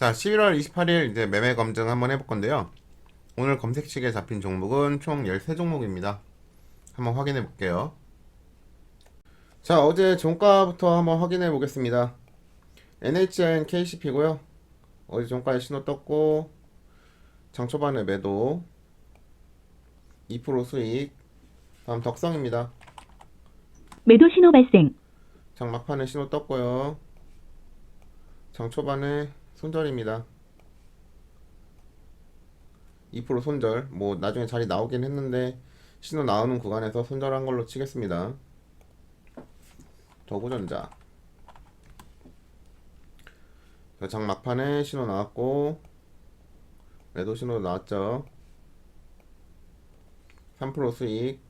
자, 11월 28일 이제 매매 검증 한번 해볼 건데요. 오늘 검색식에 잡힌 종목은 총 13종목입니다. 한번 확인해 볼게요. 자, 어제 종가부터 한번 확인해 보겠습니다. NHN KCP고요. 어제 종가에 신호 떴고 장 초반에 매도 2% 수익 다음 덕성입니다. 매도 신호 발생. 장 막판에 신호 떴고요. 장 초반에 손절입니다. 2% 손절. 뭐 나중에 자리 나오긴 했는데 신호 나오는 구간에서 손절한 걸로 치겠습니다. 더구전자. 자, 장 막판에 신호 나왔고 매도 신호 나왔죠. 3% 수익.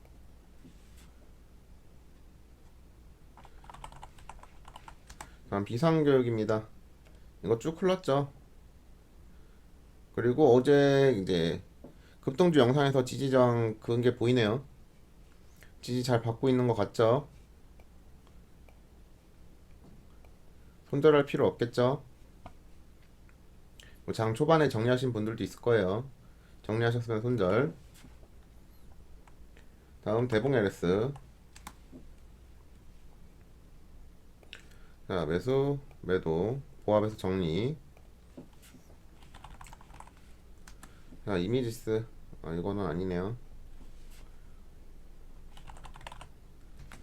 다음 비상교육입니다. 이거 쭉 흘렀죠. 그리고 어제 이제 급등주 영상에서 지지저항 그은 게 보이네요. 지지 잘 받고 있는 것 같죠? 손절할 필요 없겠죠? 뭐 장 초반에 정리하신 분들도 있을 거예요. 정리하셨으면 손절. 다음 대봉 LS. 자, 매수, 매도, 보합에서 정리. 자, 이미지스. 아, 이거는 아니네요.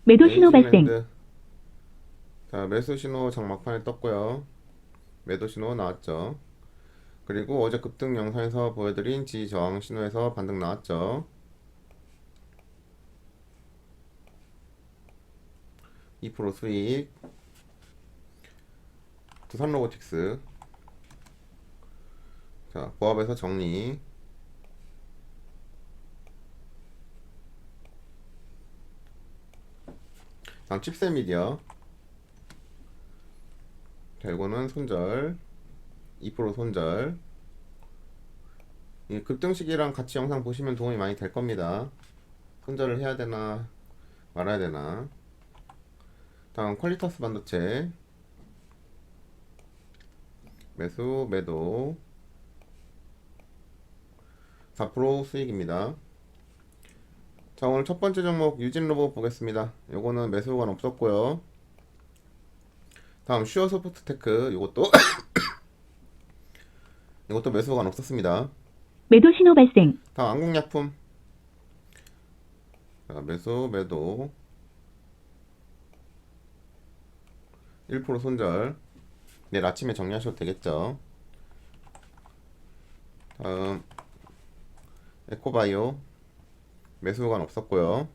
매도 신호 발생. 자, 매수 신호 장막판에 떴고요. 매도 신호 나왔죠. 그리고 어제 급등 영상에서 보여드린 지저항 신호에서 반등 나왔죠. 2% 수익. 두산 로보틱스. 자, 보합에서 정리. 다음 칩셋 미디어. 자, 이거는 손절. 2% 손절. 이 급등식이랑 같이 영상 보시면 도움이 많이 될 겁니다. 손절을 해야 되나 말아야 되나. 다음 퀄리터스 반도체. 매수, 매도. 4% 수익입니다. 자, 오늘 첫 번째 종목 유진 로봇 보겠습니다. 요거는 매수관 없었고요. 다음 슈어 소프트 테크 요것도 이것도 매수관 없었습니다. 매도 신호 발생. 다음 안국약품 자, 매수 매도 1% 손절 내일 아침에 정리하셔도 되겠죠. 다음 에코바이오 매수관 없었고요.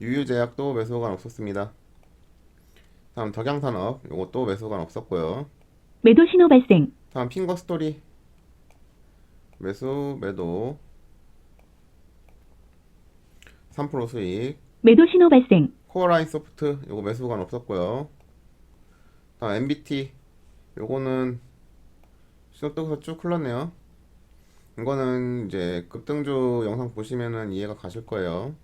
유유제약도 매수관 없었습니다. 다음 덕양산업 이것도 매수관 없었고요. 매도 신호 발생. 다음 핑거 스토리 매수 매도 3% 수익 매도 신호 발생. 코어라인 소프트 요거 매수관 없었고요 다음 MBT 요거는 뜨고서 쭉 흘렀네요. 이거는 이제 급등주 영상 보시면은 이해가 가실 거예요.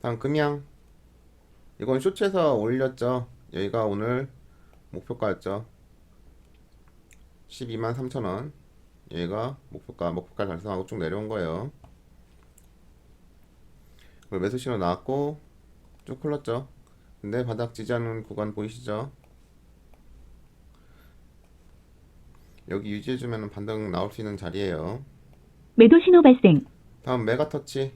다음 금양. 이건 쇼츠에서 올렸죠. 여기가 오늘 목표가였죠. 12만 3천원. 얘가 목표가 목표가 달성하고 쭉 내려온 거예요. 그리고 매수 신호 나왔고 쭉 흘렀죠 근데 바닥 지지하는 구간 보이시죠? 여기 유지해주면 반등 나올 수 있는 자리예요. 매도 신호 발생. 다음 메가터치.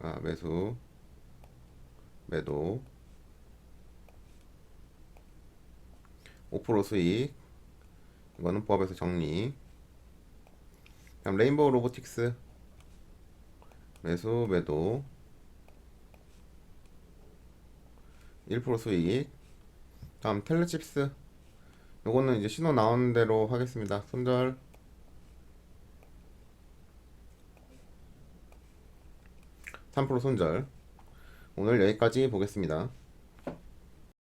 아 매수. 매도. 5% 수익. 이거는 부합에서 정리. 다음 레인보우 로보틱스. 매수 매도 1% 수익 다음 텔레칩스. 요거는 이제 신호 나오는 대로 하겠습니다. 손절. 3% 손절. 오늘 여기까지 보겠습니다